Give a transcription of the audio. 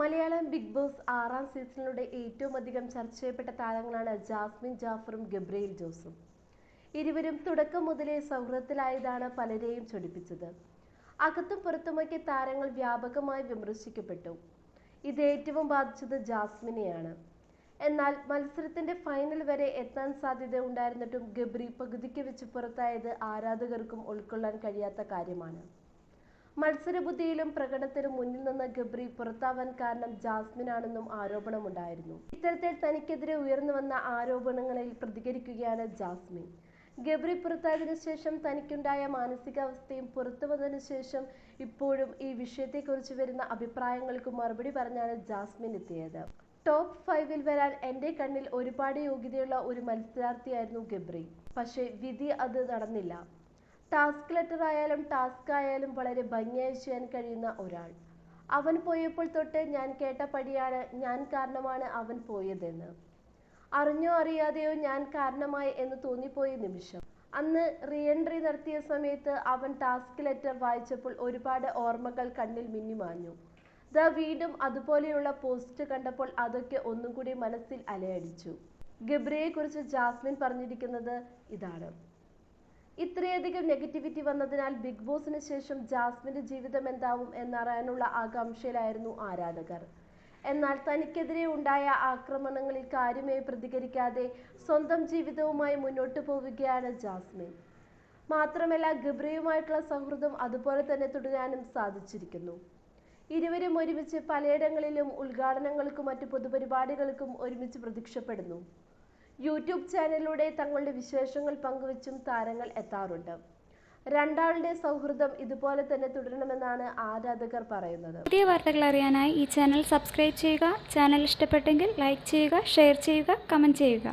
Malayalam big boss ആറാം സീസണിലൂടെ ഏറ്റവും അധികം ചർച്ച ചെയ്യപ്പെട്ട താരങ്ങളാണ് ജാസ്മിൻ ജാഫറും ഗബ്രിയേൽ ജോസും. ഇരുവരും തുടക്കം മുതലേ സൗഹൃദത്തിലായതാണ് പലരെയും ചൊടിപ്പിച്ചത്. അകത്തും പുറത്തുമൊക്കെ താരങ്ങൾ വ്യാപകമായി വിമർശിക്കപ്പെട്ടു. ഇത് ഏറ്റവും ബാധിച്ചത് ജാസ്മിനെയാണ്. എന്നാൽ മത്സരത്തിന്റെ ഫൈനൽ വരെ എത്താൻ സാധ്യത ഉണ്ടായിരുന്നിട്ടും ഗബ്രി പകുതിക്ക് വെച്ച് പുറത്തായത് ആരാധകർക്കും ഉൾക്കൊള്ളാൻ കഴിയാത്ത കാര്യമാണ്. മത്സരബുദ്ധിയിലും പ്രകടനത്തിലും മുന്നിൽ നിന്ന ഗബ്രി പുറത്താവാൻ കാരണം ജാസ്മിനാണെന്നും ആരോപണമുണ്ടായിരുന്നു. ഇത്തരത്തിൽ തനിക്കെതിരെ ഉയർന്നു വന്ന ആരോപണങ്ങളിൽ പ്രതികരിക്കുകയാണ് ജാസ്മിൻ. ഗബ്രി പുറത്തായതിനു ശേഷം തനിക്കുണ്ടായ മാനസികാവസ്ഥയും പുറത്തു വന്നതിനു ശേഷം ഇപ്പോഴും ഈ വിഷയത്തെക്കുറിച്ച് വരുന്ന അഭിപ്രായങ്ങൾക്ക് മറുപടി പറഞ്ഞാണ് ജാസ്മിൻ എത്തിയത്. ടോപ്പ് ഫൈവിൽ വരാൻ എന്റെ കണ്ണിൽ ഒരുപാട് യോഗ്യതയുള്ള ഒരു മത്സരാർത്ഥിയായിരുന്നു ഗബ്രി. പക്ഷേ വിധി അത് നടന്നില്ല. ടാസ്ക് ലെറ്റർ ആയാലും ടാസ്ക് ആയാലും വളരെ ഭംഗിയായി ചെയ്യാൻ കഴിയുന്ന ഒരാൾ. അവൻ പോയപ്പോൾ തൊട്ട് ഞാൻ കേട്ട പടിയാണ് ഞാൻ കാരണമാണ് അവൻ പോയതെന്ന്. അറിഞ്ഞോ അറിയാതെയോ ഞാൻ കാരണമായി എന്ന് തോന്നിപ്പോയ നിമിഷം. അന്ന് റീഎൻട്രി നടത്തിയ സമയത്ത് അവൻ ടാസ്ക് ലെറ്റർ വായിച്ചപ്പോൾ ഒരുപാട് ഓർമ്മകൾ കണ്ണിൽ മിന്നിമാഞ്ഞു ദ വീണ്ടും അതുപോലെയുള്ള പോസ്റ്റ് കണ്ടപ്പോൾ അതൊക്കെ ഒന്നും കൂടി മനസ്സിൽ അലയടിച്ചു. ഗബ്രയെക്കുറിച്ച് ജാസ്മിൻ പറഞ്ഞിരിക്കുന്നത് ഇതാണ്. ഇത്രയധികം നെഗറ്റിവിറ്റി വന്നതിനാൽ ബിഗ് ബോസിന് ശേഷം ജാസ്മിന്റെ ജീവിതം എന്താവും എന്നറിയാനുള്ള ആകാംക്ഷയിലായിരുന്നു ആരാധകർ. എന്നാൽ തനിക്കെതിരെ ഉണ്ടായ ആക്രമണങ്ങളിൽ കാര്യമായി പ്രതികരിക്കാതെ സ്വന്തം ജീവിതവുമായി മുന്നോട്ട് പോവുകയാണ് ജാസ്മിൻ മാത്രമല്ല ഗബ്രിയുമായിട്ടുള്ള സൗഹൃദം അതുപോലെ തന്നെ തുടരാനും സാധിച്ചിരിക്കുന്നു. ഇരുവരും ഒരുമിച്ച് പലയിടങ്ങളിലും ഉദ്ഘാടനങ്ങൾക്കും മറ്റു പൊതുപരിപാടികൾക്കും ഒരുമിച്ച് പ്രത്യക്ഷപ്പെടുന്നു. യൂട്യൂബ് ചാനലിലൂടെ തങ്ങളുടെ വിശേഷങ്ങൾ പങ്കുവച്ചും താരങ്ങൾ എത്താറുണ്ട്. രണ്ടാളുടെ സൗഹൃദം ഇതുപോലെ തന്നെ തുടരണമെന്നാണ് ആരാധകർ പറയുന്നത്. പുതിയ വാർത്തകൾ അറിയാനായി ഈ ചാനൽ സബ്സ്ക്രൈബ് ചെയ്യുക ചാനൽ ഇഷ്ടപ്പെട്ടെങ്കിൽ ലൈക്ക് ചെയ്യുക ഷെയർ ചെയ്യുക കമന്റ് ചെയ്യുക.